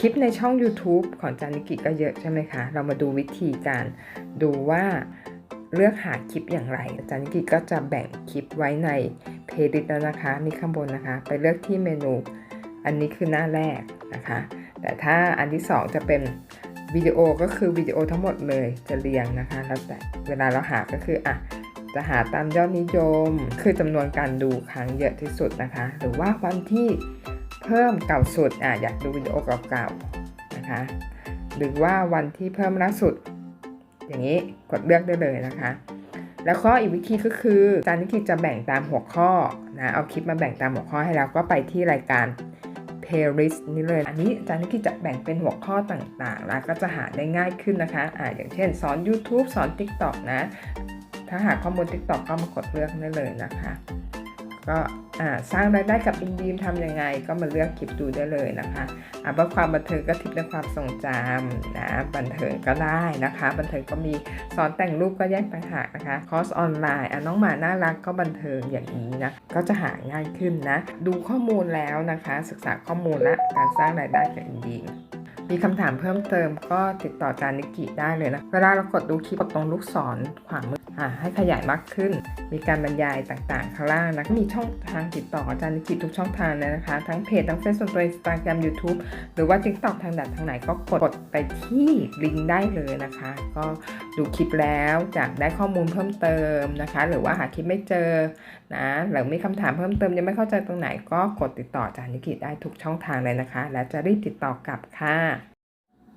คลิปในช่อง YouTube ของจานิกิก็เยอะใช่ไหมคะ เรามาดูวิธีการดูว่าเลือกหาคลิปอย่างไรจานิกิก็จะแบ่งคลิปไว้ในเพลย์ลิสต์แล้วนะคะนี่ข้างบนนะคะ ไปเลือกที่เมนู อันนี้คือหน้าแรกนะคะ แต่ถ้าอันที่สองจะเป็นวิดีโอก็คือวิดีโอทั้งหมดเลยจะเรียงนะคะ แล้วแต่เวลาเราหาก็คืออะจะหาตามยอดนิยม คือจำนวนการดูครั้งเยอะที่สุดนะคะ หรือว่าวันที่ เพิ่มเก่าสุดอะอยากดูวิดีโอเก่าๆนะคะ หรือว่าวันที่เพิ่มล่าสุด อย่างนี้กดเลือกได้เลยนะคะ แล้วก็อีกวิธีก็คือจานิกิจะแบ่งตามหัวข้อนะเอาคลิปมาแบ่งตามหัวข้อให้เราก็ไปที่รายการ playlist นี่เลย อันนี้อาจารย์นิกิจะแบ่งเป็นหัวข้อต่างๆ แล้วก็จะหาได้ง่ายขึ้นนะคะอ่าอย่างเช่น สอน YouTube สอน TikTok นะ ถ้าหาข้อมูล TikTok ก็มากดเลือกได้เลยนะคะ ก็สร้างรายได้กับอินดีมทำยังไง ก็มาเลือกคลิปดูได้เลยนะคะอาเพื่อความบันเทิงก็ทิปในความทรงจำนะบันเทิงก็ได้นะคะ บันเทิงก็มีสอนแต่งรูปก็แยกต่างหากนะคะคอร์สออนไลน์น้องหมาน่ารักก็บันเทิงอย่างนี้นะก็จะหาง่ายขึ้นนะ ดูข้อมูลแล้วนะคะ ศึกษาข้อมูลและการสร้างรายได้กับอินดีมมีคำถามเพิ่มเติมก็ติดต่อจานิกิได้เลยนะ เวลาเรากดดูคลิปกดตรงลูกศรขวามือ ให้ขยายมากขึ้น มีการบรรยายต่างๆ ข้างล่างนะมีช่องทางติดต่ออาจารย์นิกิทุกช่องทางเลยนะคะ ทั้งเพจ ทั้งเฟซบุ๊กอินสตาแกรมยูทูบหรือว่า TikTok ทางดัดทางไหนก็กดไปที่ลิงก์ได้เลยนะคะ ก็ดูคลิปแล้วจากได้ข้อมูลเพิ่มเติมนะคะ หรือว่าหาคลิปไม่เจอนะหรือมีคำถามเพิ่มเติมยังไม่เข้าใจตรงไหนก็กดติดต่ออาจารย์นิกิได้ทุกช่องทางเลยนะคะ และจะรีบติดต่อกลับค่ะ